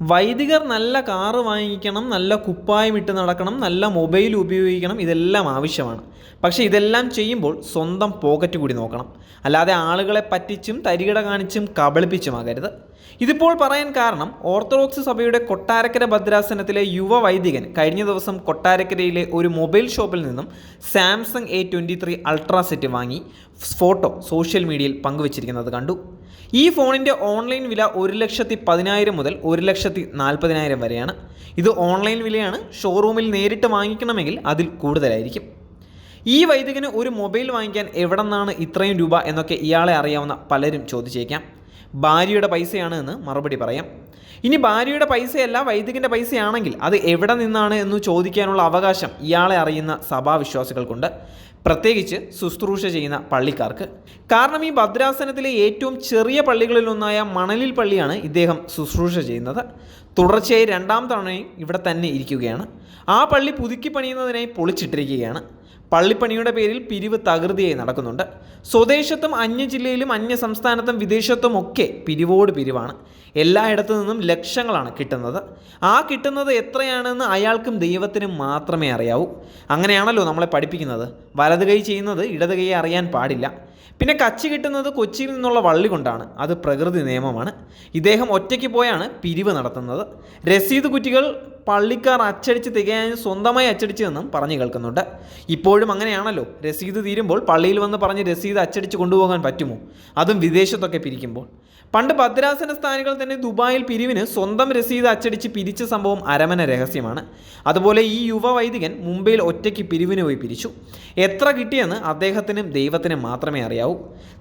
വൈദികർ നല്ല കാറ് വാങ്ങിക്കണം നല്ല കുപ്പായം ഇട്ട് നടക്കണം നല്ല മൊബൈൽ ഉപയോഗിക്കണം ഇതെല്ലാം ആവശ്യമാണ്. പക്ഷേ ഇതെല്ലാം ചെയ്യുമ്പോൾ സ്വന്തം പോക്കറ്റ് കൂടി നോക്കണം. അല്ലാതെ ആളുകളെ പറ്റിച്ചും തരികിട കാണിച്ചും കബളിപ്പിച്ചുമാകരുത് ഇതിപ്പോൾ പറയാൻ കാരണം ഓർത്തഡോക്സ് സഭയുടെ കൊട്ടാരക്കര ഭദ്രാസനത്തിലെ യുവ വൈദികൻ കഴിഞ്ഞ ദിവസം കൊട്ടാരക്കരയിലെ ഒരു മൊബൈൽ ഷോപ്പിൽ നിന്നും Samsung A twenty three ultra set വാങ്ങി ഫോട്ടോ സോഷ്യൽ മീഡിയയിൽ പങ്കുവച്ചിരിക്കുന്നത് കണ്ടു. ഈ ഫോണിന്റെ ഓൺലൈൻ വില ഒരു ലക്ഷത്തി പതിനായിരം മുതൽ ഒരു ലക്ഷത്തി നാൽപ്പതിനായിരം വരെയാണ്. ഇത് ഓൺലൈൻ വിലയാണ് ഷോറൂമിൽ നേരിട്ട് വാങ്ങിക്കണമെങ്കിൽ അതിൽ കൂടുതലായിരിക്കും. ഈ വൈദികന് ഒരു മൊബൈൽ വാങ്ങിക്കാൻ എവിടെ നിന്നാണ് ഇത്രയും രൂപ എന്നൊക്കെ ഇയാളെ അറിയാവുന്ന പലരും ചോദിച്ചേക്കാം. ഭാര്യയുടെ പൈസയാണ് എന്ന് മറുപടി പറയാം. ഇനി ഭാര്യയുടെ പൈസയല്ല വൈദികന്റെ പൈസയാണെങ്കിൽ അത് എവിടെ നിന്നാണ് എന്ന് ചോദിക്കാനുള്ള അവകാശം ഇയാളെ അറിയുന്ന സഭാവിശ്വാസികൾക്കുണ്ട്. പ്രത്യേകിച്ച് ശുശ്രൂഷ ചെയ്യുന്ന പള്ളിക്കാർക്ക്. കാരണം ഈ ഭദ്രാസനത്തിലെ ഏറ്റവും ചെറിയ പള്ളികളിലൊന്നായ മണലിൽ പള്ളിയാണ് ഇദ്ദേഹം ശുശ്രൂഷ ചെയ്യുന്നത്. തുടർച്ചയായി രണ്ടാം തവണയും ഇവിടെ തന്നെ ഇരിക്കുകയാണ്. ആ പള്ളി പുതുക്കി പണിയുന്നതിനായി പൊളിച്ചിട്ടിരിക്കുകയാണ്. പള്ളിപ്പണിയുടെ പേരിൽ പിരിവ് തകൃതിയായി നടക്കുന്നുണ്ട്. സ്വദേശത്തും അന്യ ജില്ലയിലും അന്യ സംസ്ഥാനത്തും വിദേശത്തും ഒക്കെ പിരിവോട് പിരിവാണ്. എല്ലായിടത്തു നിന്നും ലക്ഷങ്ങളാണ് കിട്ടുന്നത്. ആ കിട്ടുന്നത് എത്രയാണെന്ന് അയാൾക്കും ദൈവത്തിനും മാത്രമേ അറിയാവൂ. അങ്ങനെയാണല്ലോ നമ്മളെ പഠിപ്പിക്കുന്നത്. വലത് കൈ ചെയ്യുന്നത് ഇടത് കൈ അറിയാൻ പാടില്ല. പിന്നെ കച്ചി കിട്ടുന്നത് കൊച്ചിയിൽ നിന്നുള്ള വള്ളി കൊണ്ടാണ്. അത് പ്രകൃതി നിയമമാണ്. ഇദ്ദേഹം ഒറ്റയ്ക്ക് പോയാണ് പിരിവ് നടത്തുന്നത്. രസീത് കുറ്റികൾ പള്ളിക്കാർ അച്ചടിച്ച് തികയാൻ സ്വന്തമായി അച്ചടിച്ചതെന്നും പറഞ്ഞു കേൾക്കുന്നുണ്ട്. ഇപ്പോഴും അങ്ങനെയാണല്ലോ. രസീത് തീരുമ്പോൾ പള്ളിയിൽ വന്ന് പറഞ്ഞ് രസീത് അച്ചടിച്ച് കൊണ്ടുപോകാൻ പറ്റുമോ? അതും വിദേശത്തൊക്കെ പിരിക്കുമ്പോൾ. പണ്ട് ഭദ്രാസന സ്ഥാനികൾ തന്നെ ദുബായിൽ പിരിവിന് സ്വന്തം രസീത് അച്ചടിച്ച് പിരിച്ച സംഭവം അരമന രഹസ്യമാണ്. അതുപോലെ ഈ യുവ വൈദികൻ മുംബൈയിൽ ഒറ്റയ്ക്ക് പിരിവിന് പോയി പിരിച്ചു. എത്ര കിട്ടിയെന്ന് അദ്ദേഹത്തിനും ദൈവത്തിനും മാത്രമേ അറിയാവൂ.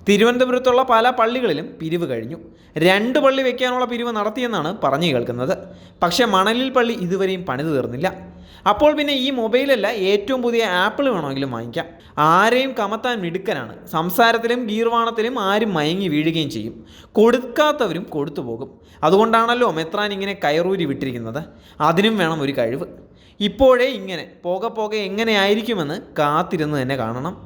തിരുവനന്തപുരത്തുള്ള പല പള്ളികളിലും പിരിവ് കഴിഞ്ഞു. രണ്ട് പള്ളി വയ്ക്കാനുള്ള പിരിവ് നടത്തിയെന്നാണ് പറഞ്ഞു കേൾക്കുന്നത്. പക്ഷേ മണലിൽ പള്ളി ഇതുവരെയും പണിത് തീർന്നില്ല. അപ്പോൾ പിന്നെ ഈ മൊബൈലല്ല ഏറ്റവും പുതിയ ആപ്പിൾ വേണമെങ്കിലും വാങ്ങിക്കാം. ആരെയും കമത്താൻ മിടുക്കനാണ്. സംസാരത്തിലും ഗീർവാണത്തിലും ആരും മയങ്ങി വീഴുകയും ചെയ്യും. കൊടുക്കാത്തവരും കൊടുത്തു പോകും. അതുകൊണ്ടാണല്ലോ മെത്രാൻ ഇങ്ങനെ കയറൂരി വിട്ടിരിക്കുന്നത്. അതിനും വേണം ഒരു കഴിവ്. ഇപ്പോഴേ ഇങ്ങനെ പോകെ പോകെ എങ്ങനെയായിരിക്കുമെന്ന് കാത്തിരുന്ന് തന്നെ കാണണം.